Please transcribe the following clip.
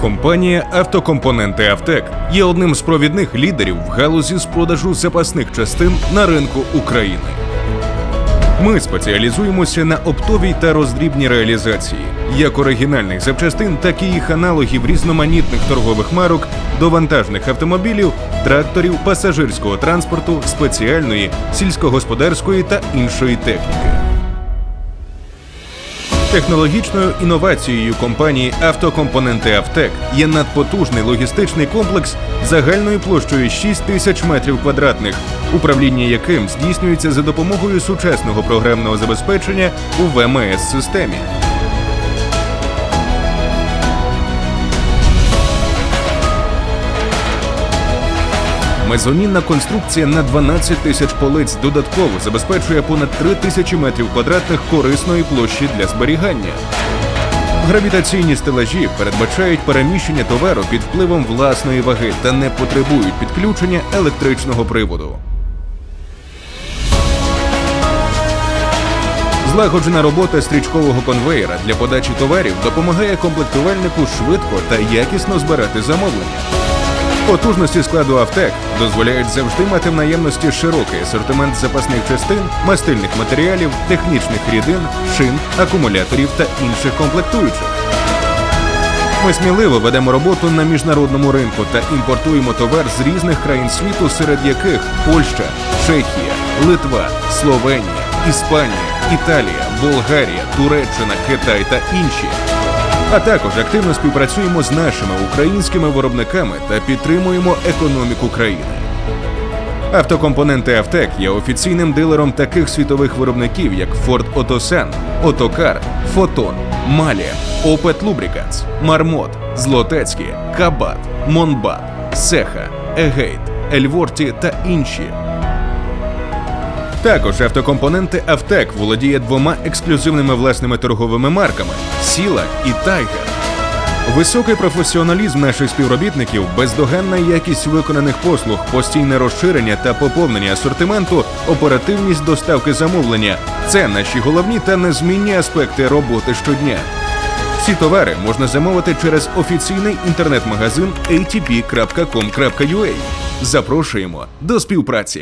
Компанія Автокомпоненти Автек є одним з провідних лідерів в галузі з продажу запасних частин на ринку України. Ми спеціалізуємося на оптовій та роздрібній реалізації як оригінальних запчастин, так і їх аналогів різноманітних торгових марок до вантажних автомобілів, тракторів, пасажирського транспорту, спеціальної, сільськогосподарської та іншої техніки. Технологічною інновацією компанії Автокомпоненти Автек є надпотужний логістичний комплекс загальною площею 6 тисяч метрів квадратних, управління яким здійснюється за допомогою сучасного програмного забезпечення у ВМС системі. Мезонінна конструкція на 12 тисяч полиць додатково забезпечує понад 3 тисячі метрів квадратних корисної площі для зберігання. Гравітаційні стелажі передбачають переміщення товару під впливом власної ваги та не потребують підключення електричного приводу. Злагоджена робота стрічкового конвеєра для подачі товарів допомагає комплектувальнику швидко та якісно збирати замовлення. Потужності складу Автек дозволяють завжди мати в наємності широкий асортимент запасних частин, мастильних матеріалів, технічних рідин, шин, акумуляторів та інших комплектуючих. Ми сміливо ведемо роботу на міжнародному ринку та імпортуємо товар з різних країн світу, серед яких Польща, Чехія, Литва, Словенія, Іспанія, Італія, Болгарія, Туреччина, Китай та інші. А також активно співпрацюємо з нашими українськими виробниками та підтримуємо економіку країни. Автокомпоненти Автек є офіційним дилером таких світових виробників, як Ford Otosan, Отокар, Фотон, Малія, Opet Lubricants, Мармот, Злотецькі, Кабат, Монбат, Сеха, Егейт, Ельворті та інші. Також автокомпоненти Автек володіє двома ексклюзивними власними торговими марками Сіла і Тайгер. Високий професіоналізм наших співробітників, бездоганна якість виконаних послуг, постійне розширення та поповнення асортименту, оперативність доставки замовлення це наші головні та незмінні аспекти роботи щодня. Всі товари можна замовити через офіційний інтернет-магазин atp.com.ua. Запрошуємо до співпраці.